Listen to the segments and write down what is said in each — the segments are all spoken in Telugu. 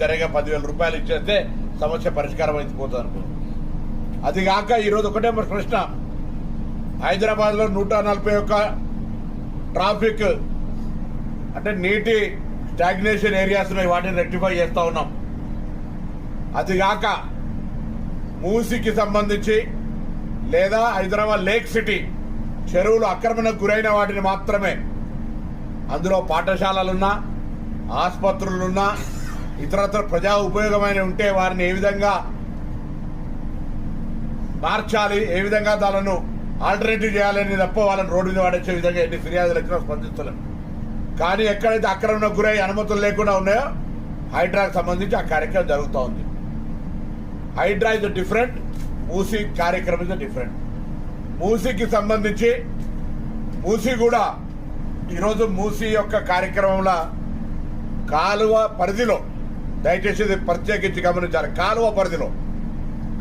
సరిగా పదివేల రూపాయలు ఇచ్చేస్తే సమస్య పరిష్కారం అయిపోతుంది. అనుకో అది కాక ఈరోజు ఒకటే మరి ప్రశ్న. హైదరాబాద్లో నూట నలభై ఒక్క ట్రాఫిక్ అంటే నీటి స్టాగ్నేషన్ ఏరియాస్ ఉన్నాయి వాటిని రెక్టిఫై చేస్తా ఉన్నాం. అది కాక మూసికి సంబంధించి లేదా హైదరాబాద్ లేక్ సిటీ చెరువులు అక్రమణకు గురైన వాటిని మాత్రమే అందులో పాఠశాలలున్నా ఆసుపత్రులున్నా ఇతరత్ర ప్రజా ఉపయోగమైన ఉంటే వారిని ఏ విధంగా మార్చాలి ఏ విధంగా దానిను ఆల్టర్నేటివ్ చేయాలని తప్ప వాళ్ళని రోడ్డు మీద పడేసే విధంగా ఎన్ని ఫిర్యాదులు వచ్చినా స్పందించలేము కానీ ఎక్కడైతే ఆక్రమణకు గురై అనుమతులు లేకుండా ఉన్నాయో హైడ్రాకు సంబంధించి ఆ కార్యక్రమం జరుగుతూ ఉంది. హైడ్రా ఇస్ డిఫరెంట్ మూసీ కార్యక్రమం ఇస్ డిఫరెంట్ మూసీకి సంబంధించి మూసీ కూడా ఈరోజు మూసీ యొక్క కార్యక్రమంలో కాలువ పరిధిలో దయచేసి ఇది ప్రత్యేకించి గమనించాలి. కాలువ పరిధిలో.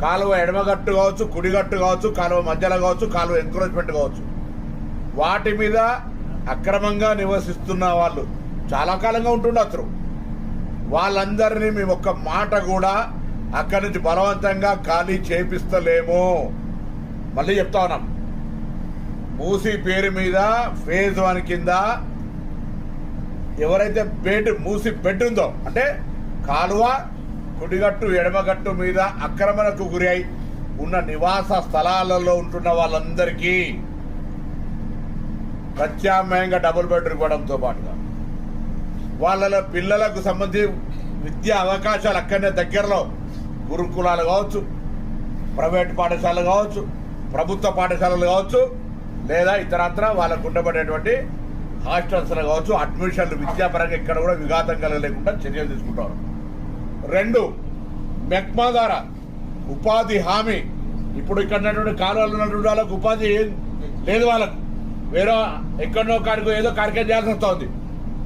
కాలువ ఎడమగట్టు కావచ్చు కుడిగట్టు కావచ్చు కాలువ మధ్యలో కావచ్చు కాలువ ఎంకరేజ్మెంట్ కావచ్చు. వాటి మీద అక్రమంగా నివసిస్తున్న వాళ్ళు చాలా కాలంగా ఉంటుండొచ్చు వాళ్ళందరినీ మేము ఒక్క మాట కూడా అక్కడి నుంచి బలవంతంగా ఖాళీ చేపిస్తలేము. మళ్ళీ చెప్తా ఉన్నాం. మూసీ పేరు మీద ఫేజ్ వన్ కింద ఎవరైతే బెడ్ మూసి బెడ్ ఉందో అంటే కాలువ కుడిగట్టు ఎడమగట్టు మీద అక్రమణకు గురై ఉన్న నివాస స్థలాలలో ఉంటున్న వాళ్ళందరికీ ప్రత్యామ్నాయంగా డబుల్ బెడ్రూమ్ ఇవ్వడంతో పాటుగా. వాళ్ళ పిల్లలకు సంబంధించి విద్యా అవకాశాలు అక్కడనే దగ్గరలో గురుకులాలు కావచ్చు ప్రైవేట్ పాఠశాలలు కావచ్చు ప్రభుత్వ పాఠశాలలు కావచ్చు లేదా ఇతరత్ర వాళ్ళకు ఉండబడేటువంటి హాస్టల్స్లో కావచ్చు అడ్మిషన్లు విద్యాపరంగా ఇక్కడ కూడా విఘాతం కలగలేకుండా చర్యలు తీసుకుంటారు. రెండు మెక్మా ద్వారా ఉపాధి హామీ. ఇప్పుడు ఇక్కడ ఉన్నటువంటి కాలువలు ఉన్నటువంటి వాళ్ళకు ఉపాధి ఏం- లేదు వాళ్ళకు. వేరే ఎక్కడో కాడికో ఏదో కార్యక్రమం చేయాల్సి వస్తుంది.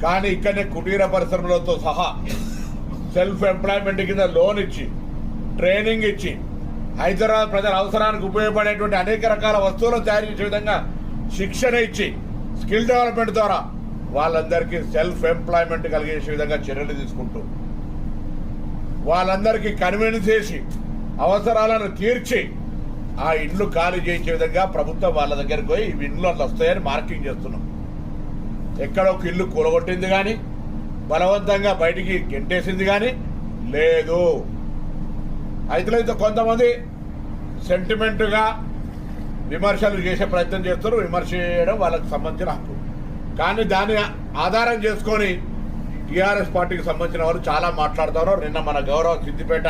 కానీ ఇక్కడనే కుటీర పరిశ్రమలతో సహా సెల్ఫ్ ఎంప్లాయ్మెంట్ కింద లోన్ ఇచ్చి ట్రైనింగ్ ఇచ్చి హైదరాబాద్ ప్రజల అవసరానికి ఉపయోగపడేటువంటి అనేక రకాల వస్తువులను తయారు చేసే విధంగా శిక్షణ ఇచ్చి స్కిల్ డెవలప్మెంట్ ద్వారా వాళ్ళందరికీ సెల్ఫ్ ఎంప్లాయ్మెంట్ కలిగేసే విధంగా చర్యలు తీసుకుంటూ వాళ్ళందరికీ కన్వీన్స్ చేసి అవసరాలను తీర్చి ఆ ఇండ్లు ఖాళీ చేయించే విధంగా ప్రభుత్వం వాళ్ళ దగ్గరికి పోయి ఇవి ఇండ్లు అట్లా వస్తాయని మార్కింగ్ చేస్తున్నాం. ఎక్కడ ఒక ఇల్లు కూలగొట్టింది కానీ బలవంతంగా బయటికి గెంటేసింది కానీ లేదు. అయితే కొంతమంది సెంటిమెంట్గా విమర్శలు చేసే ప్రయత్నం చేస్తారు విమర్శ చేయడం వాళ్ళకి సంబంధించిన హక్కు. కానీ దాన్ని ఆధారం చేసుకొని టీఆర్ఎస్ పార్టీకి సంబంధించిన వారు చాలా మాట్లాడతారు నిన్న మన గౌరవ సిద్దిపేట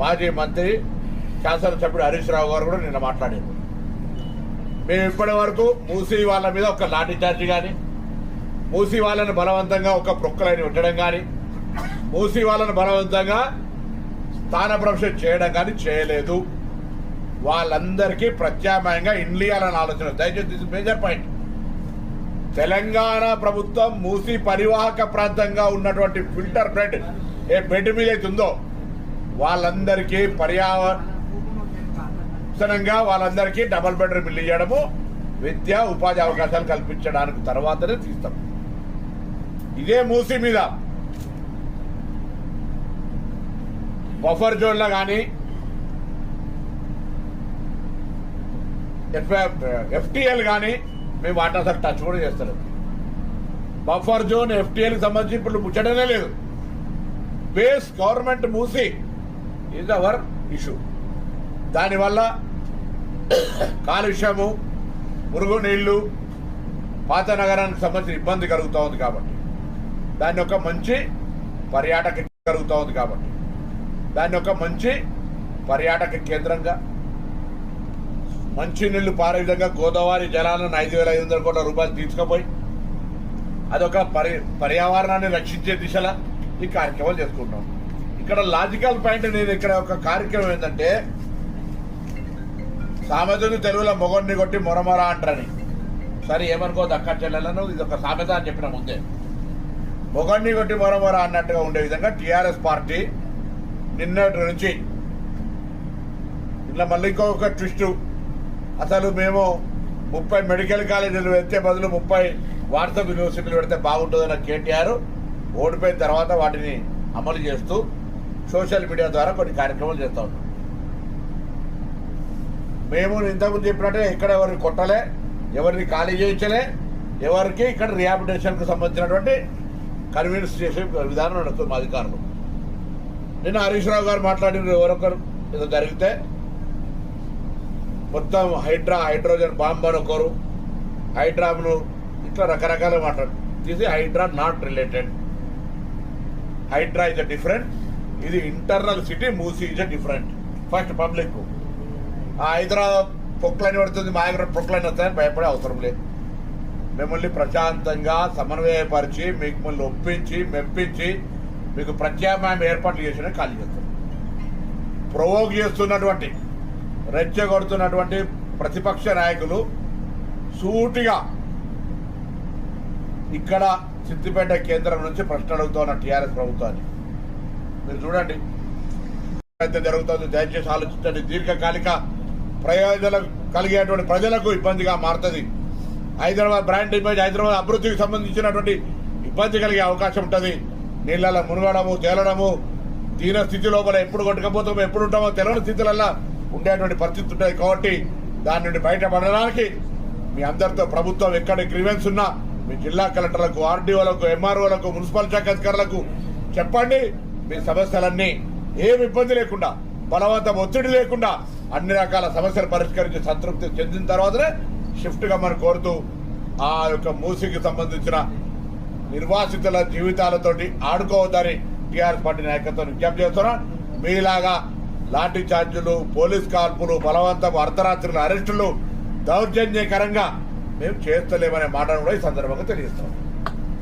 మాజీ మంత్రి శాసనసభ్యుడు హరీష్ రావు గారు కూడా నిన్న మాట్లాడారు. మేము ఇప్పటి వరకు మూసీ వాళ్ళ మీద ఒక లాఠీఛార్జ్ కానీ మూసీ వాళ్ళని బలవంతంగా ఒక ప్రొక్కలైన ఉండడం కానీ మూసీ వాళ్ళని బలవంతంగా స్థానభ్రంశం చేయడం కానీ చేయలేదు. వాళ్ళందరికీ ప్రత్యామ్నాయంగా ఇండియాలని ఆలోచన. దయచేసి దిస్ మేజర్ పాయింట్ తెలంగాణ ప్రభుత్వం మూసి పరివాహక ప్రాంతంగా ఉన్నటువంటి ఫిల్టర్ బెడ్ ఏ బెడ్ మీద అయితే ఉందో వాళ్ళందరికీ పర్యావరణంగా వాళ్ళందరికీ డబల్ బెడ్రూమ్ ఇల్లు ఇవ్వడము విద్య ఉపాధి అవకాశాలు కల్పించడానికి తర్వాతనే తీస్తాం. ఇదే మూసి మీద బఫర్ జోన్లో కానీ ఎఫ్టిఎల్ కానీ మేము వాటిని అసలు టచ్ కూడా చేస్తారు. బఫర్ జోన్ ఎఫ్టీఎల్ సంబంధించి ఇప్పుడు ముచ్చటనే లేదు. Base government Musi is our issue. దానివల్ల కాలుష్యము మురుగునీళ్ళు పాత నగరానికి సంబంధించిన ఇబ్బంది కలుగుతూ ఉంది కాబట్టి. దాని ఒక మంచి పర్యాటక కలుగుతూ ఉంది కాబట్టి. దాని ఒక మంచి పర్యాటక కేంద్రంగా మంచినీళ్ళు పారే విధంగా గోదావరి జలాలను ఐదు వేల ఐదు వందల కోట్ల రూపాయలు తీసుకుపోయి అదొక పరి పర్యావరణాన్ని రక్షించే దిశలా ఈ కార్యక్రమాలు చేసుకుంటాం ఇక్కడ లాజికల్ పాయింట్ నేను ఇక్కడ ఒక కార్యక్రమం ఏంటంటే సామెతను తెలుగులో మొగడిని కొట్టి మొరమొర అంటారని. సరే ఏమనుకోదు అక్క చెల్లెలను ఇది ఒక సామెత అని చెప్పిన ముందే. మొగడిని కొట్టి మొరమొర అన్నట్టుగా ఉండే విధంగా టీఆర్ఎస్ పార్టీ నిన్నటి నుంచి ఇలా మళ్ళీ ఇంకొక ట్విస్ట్ అసలు మేము ముప్పై మెడికల్ కాలేజీలు పెడితే బదులు ముప్పై వాట్సాప్ యూనివర్సిటీలు పెడితే బాగుంటుందన్న కేటీఆర్ ఓడిపోయిన తర్వాత వాటిని అమలు చేస్తూ సోషల్ మీడియా ద్వారా కొన్ని కార్యక్రమాలు చేస్తూ ఉన్నాం. మేము ఇంతకుముందు చెప్పినట్టే ఇక్కడ ఎవరిని కొట్టలే ఎవరిని ఖాళీ చేయించలే ఎవరికి ఇక్కడ రిహాబిటేషన్కు సంబంధించినటువంటి కన్విన్స్ చేసే విధానం నడుస్తుంది మా అధికారులు. నిన్న హరీష్ రావు గారు మాట్లాడిన ఎవరొకరు ఏదో జరిగితే మొత్తం హైడ్రా హైడ్రోజన్ బాంబ్ అని ఒకరు. హైడ్రాను ఇట్లా రకరకాల మాట్లాడు. ఇది Hydra not related. Hydra is a different ఇది internal city Musi is a different first public ఆ హైదరాబాద్ పొక్లైన్ పడుతుంది మా దగ్గర పొక్లైన్ వస్తాయని భయపడే అవసరం లేదు. మిమ్మల్ని ప్రశాంతంగా సమన్వయపరిచి మిమ్మల్ని ఒప్పించి మెప్పించి మీకు ప్రత్యామ్నాయం ఏర్పాట్లు చేసిన ఖాళీ చేస్తాం. ప్రొవోక్ చేస్తున్నటువంటి రెచ్చగొడుతున్నటువంటి ప్రతిపక్ష నాయకులు సూటిగా ఇక్కడ సిద్దిపేట కేంద్రం నుంచి ప్రశ్న అడుగుతున్న టీఆర్ఎస్ ప్రభుత్వాన్ని. మీరు చూడండి. అయితే జరుగుతుంది దయచేసి ఆలోచించండి. దీర్ఘకాలిక ప్రయోజనాలు కలిగేటువంటి ప్రజలకు ఇబ్బందిగా మారుతుంది. హైదరాబాద్ బ్రాండ్ ఇమేజ్ హైదరాబాద్ అభివృద్ధికి సంబంధించినటువంటి ఇబ్బంది కలిగే అవకాశం ఉంటుంది. నీళ్ళలో మునగడము తేలడము దీన స్థితి లోపల ఎప్పుడు కొట్టుకపోతామో ఎప్పుడు ఉంటామో తెలియని స్థితిలల్లో ఉండేటువంటి పరిస్థితి ఉంటుంది కాబట్టి దాని నుండి బయటపడడానికి మీ అందరితో ప్రభుత్వం ఎక్కడ గ్రీవెన్స్ ఉన్నా మీ జిల్లా కలెక్టర్లకు ఆర్డీఓలకు ఎంఆర్ఓలకు మున్సిపల్ శాఖ అధికారులకు చెప్పండి. మీ సమస్యలన్నీ ఏమి ఇబ్బంది లేకుండా బలవంతం ఒత్తిడి లేకుండా అన్ని రకాల సమస్యలు పరిష్కరించి సంతృప్తి చెందిన తర్వాతనే షిఫ్ట్గా మనం కోరుతూ ఆ యొక్క మూసికి సంబంధించిన నిర్వాసితుల జీవితాలతోటి ఆడుకోవద్దని టీఆర్ఎస్ పార్టీ నాయకత్వం విజ్ఞప్తి చేస్తున్నా. మీలాగా లాఠీ చార్జీలు పోలీస్ కాల్పులు బలవంతపు అర్ధరాత్రుల అరెస్టులు దౌర్జన్యకరంగా మేము చేస్తలేమనే మాటను కూడా ఈ సందర్భంగా తెలియజేస్తాం